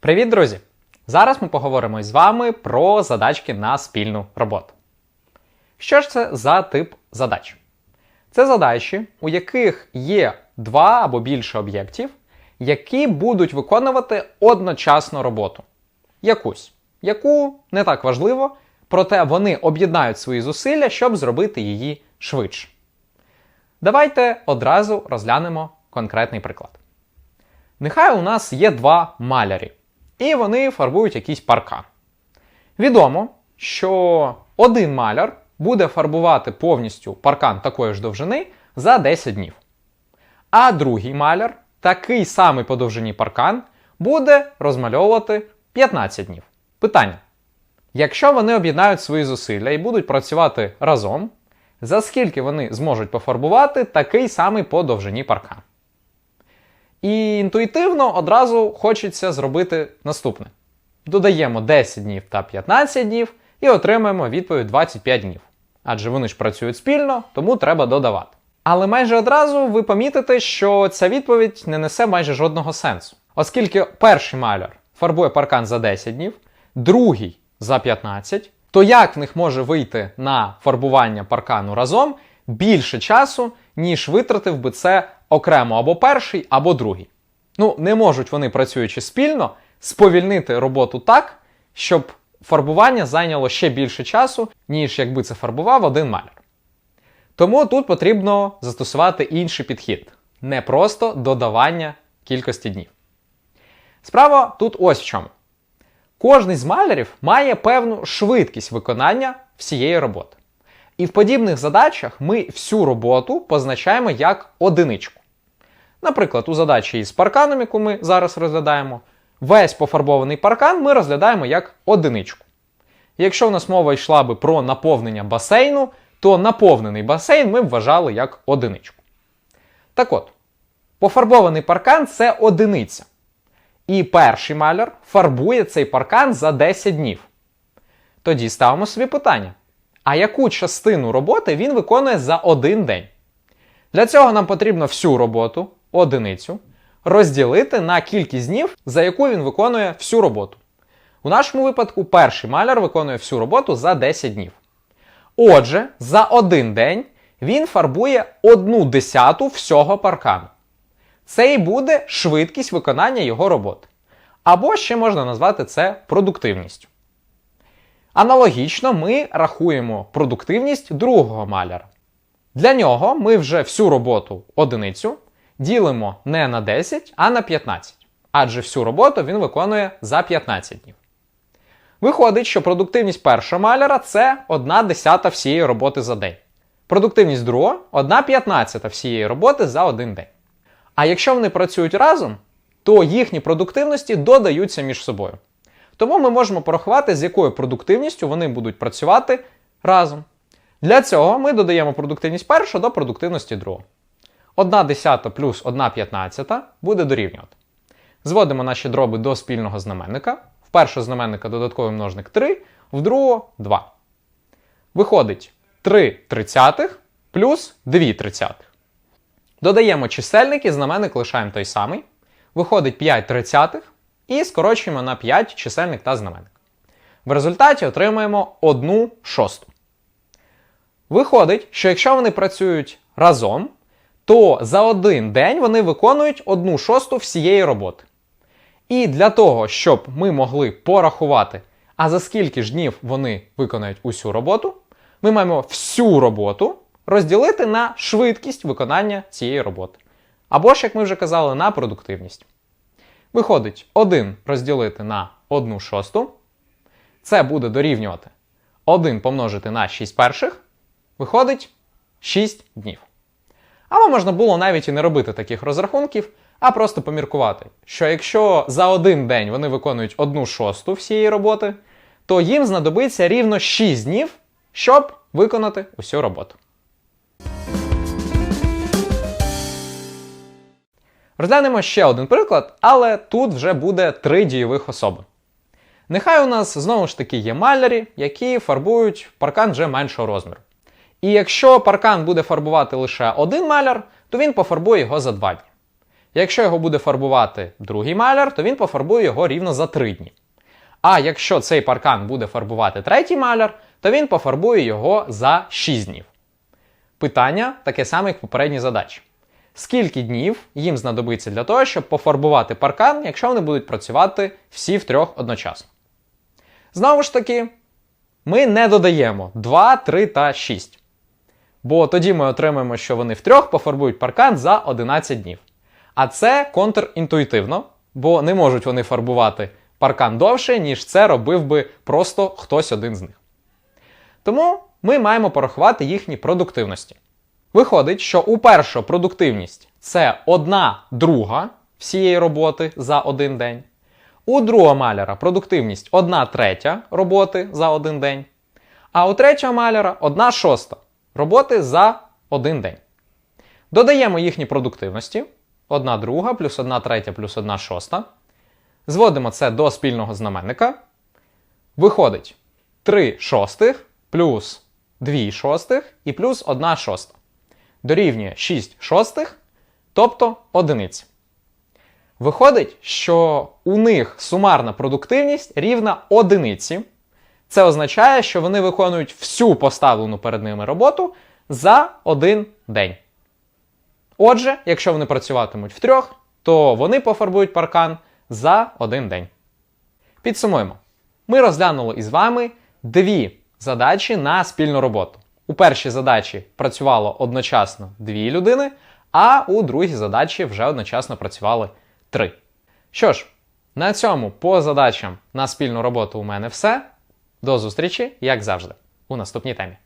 Привіт, друзі! Зараз ми поговоримо з вами про задачки на спільну роботу. Що ж це за тип задач? Це задачі, у яких є два або більше об'єктів, які будуть виконувати одночасно роботу. Якусь, яку не так важливо, проте вони об'єднають свої зусилля, щоб зробити її швидше. Давайте одразу розглянемо конкретний приклад. Нехай у нас є два малярі, і вони фарбують якийсь паркан. Відомо, що один маляр буде фарбувати повністю паркан такої ж довжини за 10 днів. А другий маляр, такий самий по довжині паркан, буде розмальовувати 15 днів. Питання: якщо вони об'єднають свої зусилля і будуть працювати разом, за скільки вони зможуть пофарбувати такий самий по довжині паркан? І інтуїтивно одразу хочеться зробити наступне: додаємо 10 днів та 15 днів і отримаємо відповідь 25 днів. Адже вони ж працюють спільно, тому треба додавати. Але майже одразу ви помітите, що ця відповідь не несе майже жодного сенсу. Оскільки перший маляр фарбує паркан за 10 днів, другий за 15, то як в них може вийти на фарбування паркану разом більше часу, ніж витратив би це окремо або перший, або другий? Ну, не можуть вони, працюючи спільно, сповільнити роботу так, щоб фарбування зайняло ще більше часу, ніж якби це фарбував один маляр. Тому тут потрібно застосувати інший підхід, не просто додавання кількості днів. Справа тут ось в чому. Кожний з малярів має певну швидкість виконання всієї роботи. І в подібних задачах ми всю роботу позначаємо як одиничку. Наприклад, у задачі із парканом, яку ми зараз розглядаємо, весь пофарбований паркан ми розглядаємо як одиничку. Якщо в нас мова йшла би про наповнення басейну, то наповнений басейн ми вважали як одиничку. Так от, пофарбований паркан це одиниця. І перший маляр фарбує цей паркан за 10 днів. Тоді ставимо собі питання: а яку частину роботи він виконує за один день? Для цього нам потрібно всю роботу, одиницю, розділити на кількість днів, за яку він виконує всю роботу. У нашому випадку перший маляр виконує всю роботу за 10 днів. Отже, за один день він фарбує одну десяту всього паркану. Це і буде швидкість виконання його роботи. Або ще можна назвати це продуктивністю. Аналогічно ми рахуємо продуктивність другого маляра. Для нього ми вже всю роботу одиницю ділимо не на 10, а на 15. Адже всю роботу він виконує за 15 днів. Виходить, що продуктивність першого маляра це 1 десята всієї роботи за день. Продуктивність другого 1 п'ятнадцята всієї роботи за один день. А якщо вони працюють разом, то їхні продуктивності додаються між собою. Тому ми можемо порахувати, з якою продуктивністю вони будуть працювати разом. Для цього ми додаємо продуктивність першого до продуктивності другого. 1 десята плюс 1 п'ятнадцята буде дорівнювати. Зводимо наші дроби до спільного знаменника. В першого знаменника додатковий множник 3, в другого 2. Виходить 3 тридцятих плюс 2 тридцятих. Додаємо чисельники, знаменник лишаємо той самий. Виходить 5 тридцятих і скорочуємо на 5 чисельник та знаменник. В результаті отримаємо 1 шосту. Виходить, що якщо вони працюють разом, то за один день вони виконують 1 шосту всієї роботи. І для того, щоб ми могли порахувати, а за скільки ж днів вони виконають усю роботу, ми маємо всю роботу розділити на швидкість виконання цієї роботи. Або ж, як ми вже казали, на продуктивність. Виходить, 1 розділити на 1 шосту. Це буде дорівнювати 1 помножити на 6 перших. Виходить 6 днів. Або можна було навіть і не робити таких розрахунків, а просто поміркувати, що якщо за один день вони виконують 1 шосту всієї роботи, то їм знадобиться рівно 6 днів, щоб виконати усю роботу. Розглянемо ще один приклад, але тут вже буде три дійових особи. Нехай у нас знову ж таки є малярі, які фарбують паркан вже меншого розміру. І якщо паркан буде фарбувати лише один маляр, то він пофарбує його за два дні. Якщо його буде фарбувати другий маляр, то він пофарбує його рівно за 3 дні. А якщо цей паркан буде фарбувати третій маляр, то він пофарбує його за 6 днів. Питання таке саме, як в попередній задачі. Скільки днів їм знадобиться для того, щоб пофарбувати паркан, якщо вони будуть працювати всі втрьох одночасно? Знову ж таки, ми не додаємо 2, 3 та 6. Бо тоді ми отримаємо, що вони втрьох пофарбують паркан за 11 днів. А це контрінтуїтивно, бо не можуть вони фарбувати паркан довше, ніж це робив би просто хтось один з них. Тому ми маємо порахувати їхні продуктивності. Виходить, що у першу продуктивність це одна друга всієї роботи за один день. У другого маляра продуктивність 1 третя роботи за один день. А у третього маляра 1 шоста роботи за один день. Додаємо їхні продуктивності. 1 друга плюс 1 третя плюс 1 шоста. Зводимо це до спільного знаменника. Виходить 3 шостих плюс 2 шостих і плюс 1 шоста. Дорівнює 6 шостих, тобто одиниці. Виходить, що у них сумарна продуктивність рівна одиниці. Це означає, що вони виконують всю поставлену перед ними роботу за один день. Отже, якщо вони працюватимуть втрьох, то вони пофарбують паркан за один день. Підсумуємо. Ми розглянули із вами дві задачі на спільну роботу. У першій задачі працювало одночасно дві людини, а у другій задачі вже одночасно працювали три. Що ж, на цьому по задачам на спільну роботу у мене все. До зустрічі, як завжди, у наступній темі.